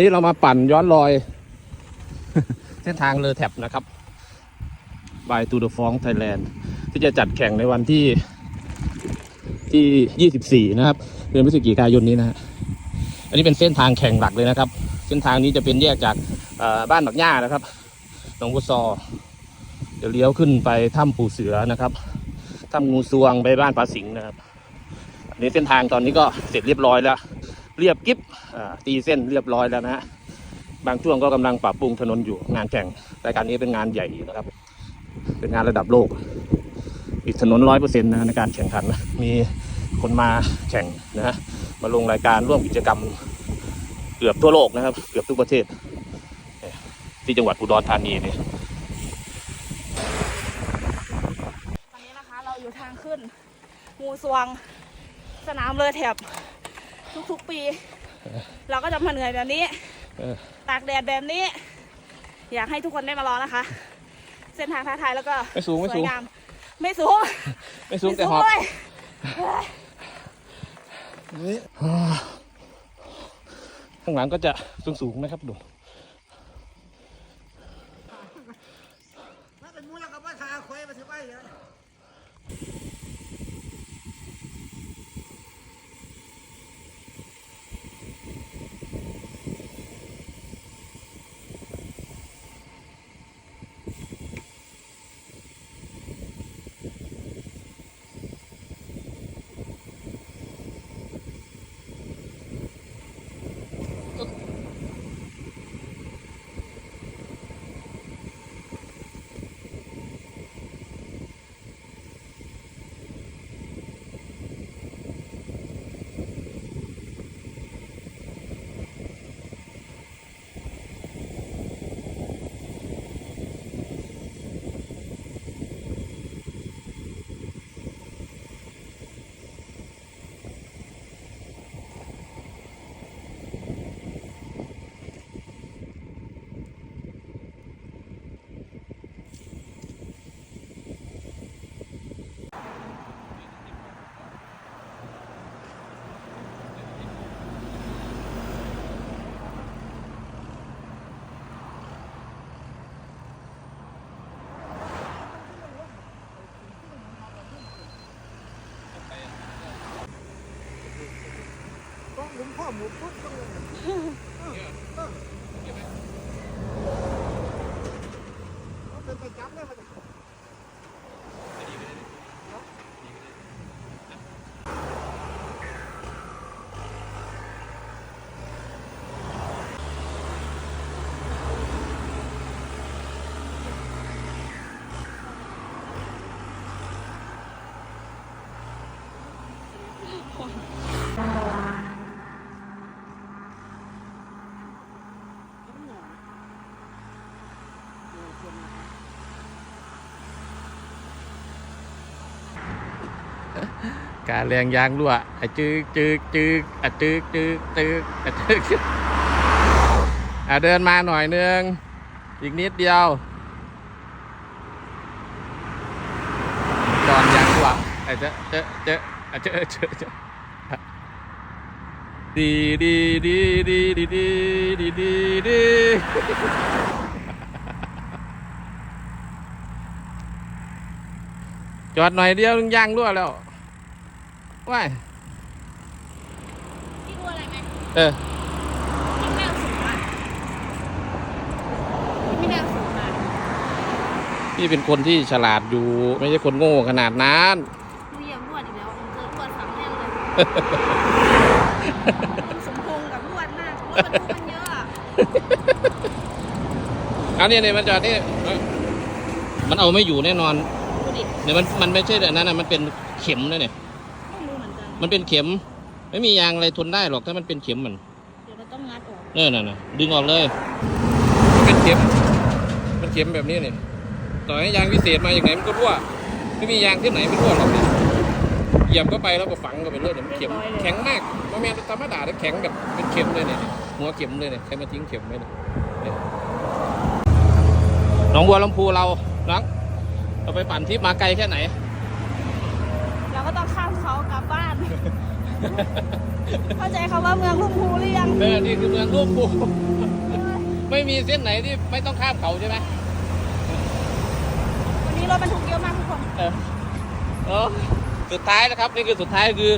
นี่เรามาปั่นย้อนรอย เส้นทางเลอแท็บนะครับบายตูดฟองไทยแลนด์ที่จะจัดแข่งในวันที่ที่ 24 นะครับเดือนพฤศจิกายนนี้นะฮะอันนี้เป็นเส้นทางแข่งหลักเลยนะครับ เส้นทางนี้จะเป็นแยกจากบ้านหมักหญ้านะครับหนองบัวซอเดี๋ยวเลี้ยวขึ้นไปถ้ำปู่เสือนะครับถ้ำงูซวงไปบ้านปลาสิงห์นะครับอันนี้เส้นทางตอนนี้ก็เสร็จเรียบร้อยแล้ว เรียบกิ๊บตีเส้นเรียบร้อยแล้วนะฮะบางช่วงก็กำลังปรับปรุงถนนอยู่งานแข่งรายการนี้เป็นงานใหญ่นะครับ เป็นงานระดับโลกปิดถนนร้อยเปอร์เซ็นต์นะในการแข่งขันนะมีคนมาแข่งนะฮะมาลงรายการร่วมกิจกรรมเกือบทั่วโลกนะครับ เกือบทุกประเทศ ที่จังหวัดอุดรธานีนี่ตอนนี้นะคะเราอยู่ทางขึ้นงูสวงสนามเลยแถบ ทุกๆปี เราก็จะมาเหนื่อยแบบนี้เออตากแดดแบบนี้ อยากให้ทุกคนได้มารอนะคะ เส้นทางท้าทายแล้วก็ไม่สูงไม่สสูวยงงามไม่สูงไม่สูงแต่หอบเลยข้างหลังก็จะสูงสูงๆนะครับดูถ้าเป็นมูลกับว่าท ở một phút xong rồi. ừ. Ừ. Nó bên tay chấm đấy mà. Thank you. การแรงยางรั่วอะจึกจึกจึกอะจึกจึกจึกอะจึกอะเดินมาหน่อยนึง อีกนิดเดียวจอนยางรั่วอะเจอเจอเจออะเจอเจอเจอดีดีดีดีดีดีดีดีดีจอดหน่อยเดียวยางรั่วแล้ว ว้ายพี่ดูอะไรไหมเออพี่แมวสูงอะพี่แมวสูงอะพี่เป็นคนที่ฉลาดอยู่ ไม่ใช่คนโง่ขนาดนั้นหนูเหยียบลวดอีกแล้วเจอลวดฝังแน่นเลยสมพงษ์กับลวดมากลวดบรรทุกมันเยอะอะเอาเนี่ยเนี่ยมันจอดนี่เอ้ยมันเอาไม่อยู่แน่นอนดูดิ เนี่ยมันมันไม่ใช่แบบนั้นนะมันเป็นเข็มนะเนี่ยไม่รู้เห มือนกันมันเป็นเข็ม ไม่มียางอะไรทนได้หรอกถ้ามันเป็นเข็มมันเดี๋ยวเราต้องงัดออกเนี่ยน่ะนะดึงออกเลย มันเป็นเข็ม มันเข็มแบบนี้เนี่ยต่อให้ยางพิเศษมาอย่างไหนมันก็รั่ว ไม่มียางที่ไหนไม่รั่วหรอกเนี่ยเหยียบเข้าไปแล้วก็ฝังเข้าไปเรื่อยเนี่ยมันเข็มแข็งมากมันแม่นธรรมดาแต่แข็งแบบเป็นเข็มเลยเนี่ยหัวเข็มเลยเนี่ยใครมาทิ้งเข็มไว้เนี่ยเนี่ยหนองบัวลำพูเราน้องเราไปปั่นทริปมาไกลแค่ไหน เราก็ต้องข้ามเขากลับบ้าน เข้าใจคำว่าเมืองลุ่มพูหรือยังเออนี่คือเมืองลูกปูไม่มีเส้นไหนที่ไม่ต้องข้ามเขาใช่ไหมวันนี้รถบรรทุกเยอะมากทุกคน เออเออสุดท้ายนะครับนี่คือสุดท้ายคือ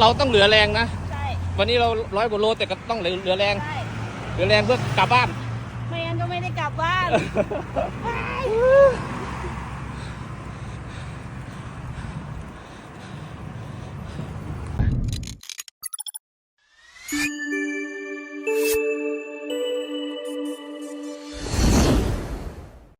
เราต้องเหลือแรงนะ ใช่ วันนี้เราร้อยกว่าโลแต่ก็ต้องเหลือเหลือแรง ใช่ เหลือแรงเพื่อกลับบ้าน ไม่งั้นก็ไม่ได้กลับบ้าน